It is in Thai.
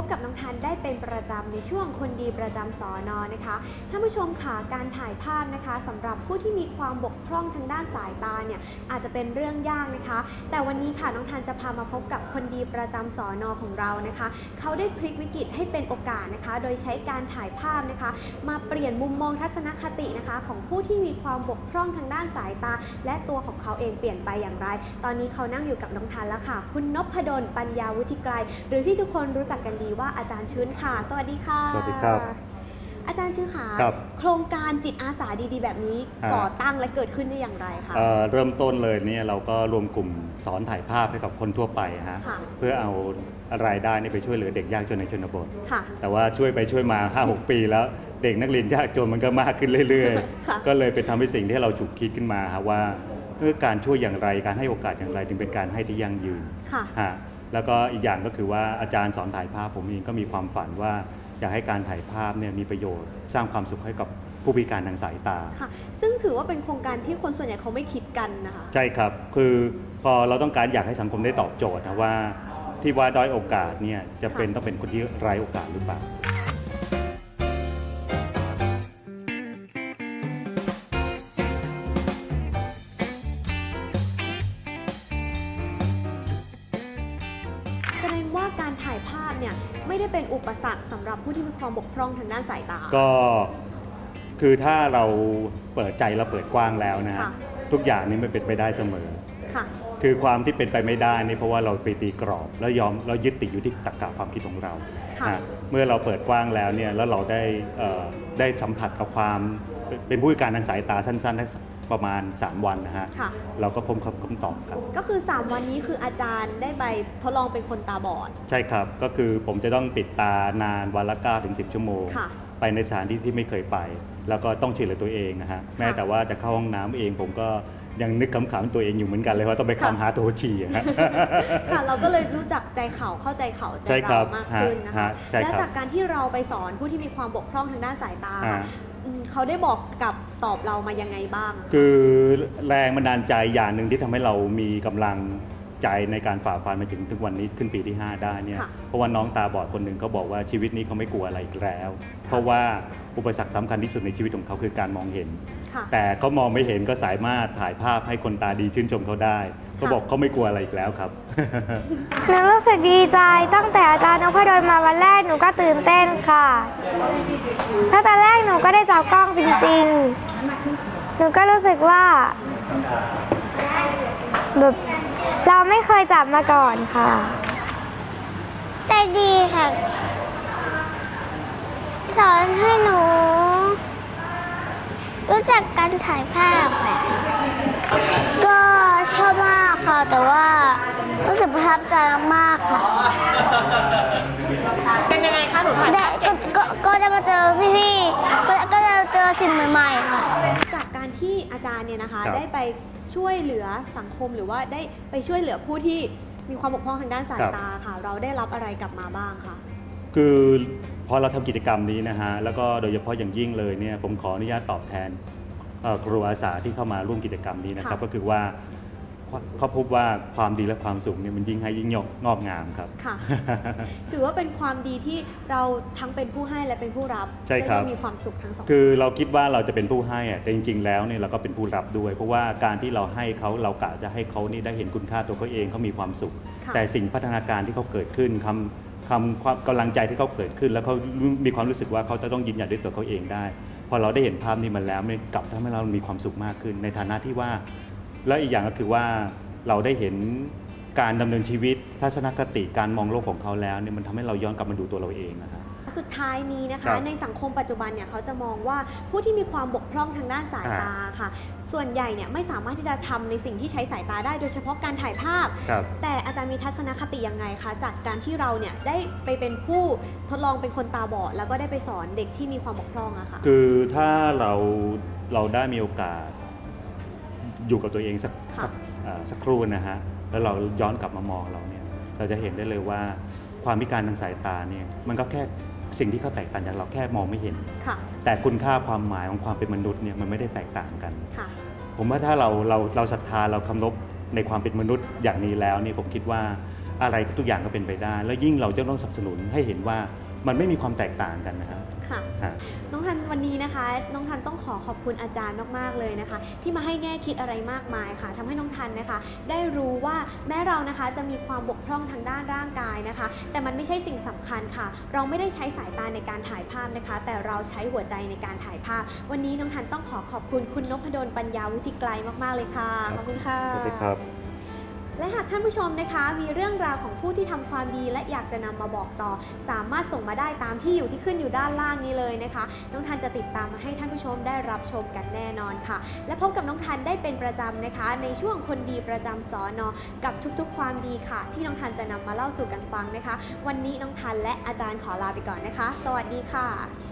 พบกับน้องทันได้เป็นประจำในช่วงคนดีประจำสอนอนะคะท่านผู้ชมค่ะการถ่ายภาพนะคะสำหรับผู้ที่มีความบกพร่องทางด้านสายตาเนี่ยอาจจะเป็นเรื่องยากนะคะ แต่วันนี้ค่ะน้องทันจะพามาพบกับคนดีประจำสอนอของเรานะคะ เขาได้พลิกวิกฤตให้เป็นโอกาสนะคะ โดยใช้การถ่ายภาพนะคะ มาเปลี่ยนมุมมองทัศนคตินะคะ ของผู้ที่มีความบกพร่องทางด้านสายตา และตัวของเขาเองเปลี่ยนไปอย่างไร ตอนนี้เขานั่งอยู่กับน้องทันแล้วค่ะ คุณนพดลปัญญาวุฒิไกรหรือที่ทุกคนรู้จักกันดีว่าอาจารย์ชื้นค่ะ สวัสดีค่ะ สวัสดีครับ อาจารย์ชื้นขาครับโครงการจิตอาสาดีๆ แบบนี้อ่า ก่อตั้งและเกิดขึ้นได้อย่างไรคะ เอ่อเริ่มต้นเลยเนี่ยเราก็รวมกลุ่มสอนถ่ายภาพให้กับคนทั่วไปฮะค่ะ เพื่อเอารายได้นี่ไปช่วยเหลือเด็กยากจนในชนบท ค่ะ แต่ว่าช่วยไปช่วยมา 5-6 ปีแล้ว เด็กนักเรียนยากจนมันก็มากขึ้นเรื่อยค่ะๆ ก็เลยเป็นทำให้สิ่งที่เราฉุกคิดขึ้นมาฮะว่าเพื่อการช่วยอย่างไรการให้โอกาสอย่างไรจึงเป็นการให้ที่ยั่งยืนค่ะ ฮะ แล้วก็อีกอย่างก็คือว่าอาจารย์สอนถ่ายภาพผมเองก็มีความฝันว่าอยากให้การถ่ายภาพเนี่ยมีประโยชน์ สร้างความสุขให้กับผู้พิการทางสายตา ค่ะ ซึ่งถือว่าเป็นโครงการที่คนส่วนใหญ่เขาไม่คิดกันนะคะ ใช่ครับ คือพอเราต้องการอยากให้สังคมได้ตอบโจทย์นะว่า ที่ว่าด้อยโอกาสเนี่ยจะเป็นต้องเป็นคนที่ไร้โอกาสหรือเปล่า เนี่ยไม่ได้เป็นอุปสรรคสำหรับผู้ที่มีความบกพร่องทางด้านสายตา ก็คือถ้าเราเปิดใจเราเปิดกว้างแล้วนะฮะค่ะ ทุกอย่างนี่มันเป็นไปได้เสมอ ค่ะ คือความที่เป็นไปไม่ได้นี่เพราะว่าเราไปตีกรอบ แล้วยอมเรายึดติดอยู่ที่ตรรกะความคิดของเราค่ะฮะเมื่อเราเปิดกว้างแล้วเนี่ยแล้วเราได้เอ่อได้สัมผัสกับความ เป็นผู้พิการทางสายตาสั้นๆทั้งประมาณ 3 วันนะฮะค่ะ เราก็พบคำคำตอบครับ ก็คือ 3 วันนี้คืออาจารย์ได้ไปทดลองเป็นคนตาบอด ใช่ครับ ก็คือผมจะต้องปิดตานานวันละ9ถึง10 ชั่วโมง ค่ะไปในสถานที่ที่ไม่เคยไป แล้วก็ต้องช่วยเหลือตัวเองนะฮะ แม้แต่ว่าจะเข้าห้องน้ำเองผมก็ยังนึกขำๆตัวเองอยู่เหมือนกันเลยว่าต้องไปค่ะ คำหาตัวฉี่อะฮะ ค่ะเราก็เลยรู้จักใจเขาเข้าใจเขาใจใช่ครัเราบมากขึ้นนะฮะคะ ฮะใช่ครับและจากการที่เราไปสอนผู้ที่มีความบกพร่องทางด้านสายตาอ่าค่ะ อืมเขาได้บอกกับตอบเรามายังไงบ้างอะคือแรงบันดาลใจอย่างหนึ่งที่ทำให้เรามีกำลังใจในการฝ่าฟันมาถึงทุกวันนี้ขึ้นปีที่ 5 ได้เนี่ย ค่ะ เพราะว่าน้องตาบอดคนหนึ่งเขาบอกว่าชีวิตนี้เขาไม่กลัวอะไรอีกแล้ว เพราะว่าอุปสรรคสำคัญที่สุดในชีวิตของเขาคือการมองเห็น ค่ะ แต่เขามองไม่เห็นก็สามารถถ่ายภาพให้คนตาดีชื่นชมเขาได้ เขาบอกเขาไม่กลัวอะไรอีกแล้วครับ หนูรู้สึกดีใจตั้งแต่อาจารย์นพดลมาวันแรกหนูก็ตื่นเต้นค่ะตั้งแต่แรกหนูก็ได้จับกล้องจริงๆ หนูก็รู้สึกว่าแบบเราไม่เคยจับมาก่อนค่ะ ใจดีค่ะ สอนให้หนู รู้จักการถ่ายภาพค่ะ ทับใจมากๆค่ะเป็นยังไงคะหนูถ่ายได้ก็ก็ก็จะมาเจอพี่ๆก็ก็จะเจอสิ่งใหม่ ๆ ค่ะ จากการที่อาจารย์เนี่ยนะคะครับ ได้ไปช่วยเหลือสังคมหรือว่าได้ไปช่วยเหลือผู้ที่มีความบกพร่องทางด้านสายตาค่ะ เราได้รับอะไรกลับมาบ้างคะ คือพอเราทำกิจกรรมนี้นะฮะแล้วก็โดยเฉพาะอย่างยิ่งเลยเนี่ยผมขออนุญาตตอบแทนเอ่อครูอาสาที่เข้ามาร่วมกิจกรรมนี้นะครับ ค่ะ ก็คือว่า เขาพบว่าความดีและความสุขเนี่ยมันยิ่งให้ยิ่งงอกงามครับ ค่ะ ถือว่าเป็นความดีที่เราทั้งเป็นผู้ให้และเป็นผู้รับใช่ครับก็ยังมีความสุขทั้งสองคือเราคิดว่าเราจะเป็นผู้ให้อะแต่จริง ๆ แล้วเนี่ยเราก็เป็นผู้รับด้วย เพราะว่าการที่เราให้เขาเรากะจะให้เขานี่ได้เห็นคุณค่าตัวเขาเองเขามีความสุขค่ะแต่สิ่งพัฒนาการที่เขาเกิดขึ้นคำคำความกำลังใจที่เขาเกิดขึ้น แล้วเขามีความรู้สึกว่าเขาจะต้องยืนหยัดด้วยตัวเขาเองได้ พอเราได้เห็นภาพนี้มาแล้วมันกลับทำให้เรามีความสุขมากขึ้น ในฐานะที่ว่า แล้วอีกอย่างก็คือว่าเราได้เห็นการดำเนินชีวิตทัศนคติการมองโลกของเขาแล้วเนี่ยมันทำให้เราย้อนกลับมาดูตัวเราเองนะฮะสุดท้ายนี้นะครัคะ บในสังคมปัจจุบันเนี่ยเขาจะมองว่าผู้ที่มีความบกพร่องทางด้านสายอ่าตาค่ะ ส่วนใหญ่เนี่ยไม่สามารถที่จะทำในสิ่งที่ใช้สายตาได้โดยเฉพาะการถ่ายภาพ ครับ แต่อาจารย์มีทัศนคติยังไงคะ จากการที่เราเนี่ยได้ไปเป็นผู้ทดลองเป็นคนตาบอดแล้วก็ได้ไปสอนเด็กที่มีความบกพร่องอะค่ะ คือถ้าเราเราได้มีโอกาส อยู่กับตัวเองสักค่ะสักเอ่อสักครู่นะฮะแล้วเราย้อนกลับมามองเราเนี่ยเราจะเห็นได้เลยว่าความพิการทางสายตาเนี่ยมันก็แค่สิ่งที่เขาแตกต่างจากเราแค่มองไม่เห็นค่ะแต่คุณค่าความหมายของความเป็นมนุษย์เนี่ยมันไม่ได้แตกต่างกันค่ะผมว่าถ้าเราเราเราศรัทธาเราเคารพในความเป็นมนุษย์อย่างนี้แล้วนี่ผมคิดว่าอะไรทุกอย่างก็เป็นไปได้ แล้วยิ่งเราจะต้องสนับสนุนให้เห็นว่ามันไม่มีความแตกต่างกันนะครับ ค่ะฮะน้องทันวันนี้นะคะ น้องทันต้องขอขอบคุณอาจารย์มากๆเลยนะคะ ที่มาให้แง่คิดอะไรมากมายค่ะทำให้น้องทันนะคะ ได้รู้ว่าแม้เรานะคะจะมีความบกพร่องทางด้านร่างกายนะคะ แต่มันไม่ใช่สิ่งสำคัญค่ะ เราไม่ได้ใช้สายตาในการถ่ายภาพนะคะ แต่เราใช้หัวใจในการถ่ายภาพ วันนี้น้องทันต้องขอขอบคุณคุณนพดลปัญญาวุฒิไกลมากๆเลยค่ะขอบคุณค่ะ สวัสดีครับ และหากท่านผู้ชมนะคะ มีเรื่องราวของผู้ที่ทำความดี และอยากจะนำมาบอกต่อ สามารถส่งมาได้ตามที่อยู่ที่ขึ้นอยู่ด้านล่างนี้เลยนะคะ น้องทันจะติดตามมาให้ท่านผู้ชมได้รับชมกันแน่นอนค่ะ และพบกับน้องทันได้เป็นประจำนะคะ ในช่วงคนดีประจำสอนอกับทุกๆ ความดีค่ะ ที่น้องทันจะนำมาเล่าสู่กันฟังนะคะ วันนี้น้องทันและอาจารย์ขอลาไปก่อนนะคะ สวัสดีค่ะ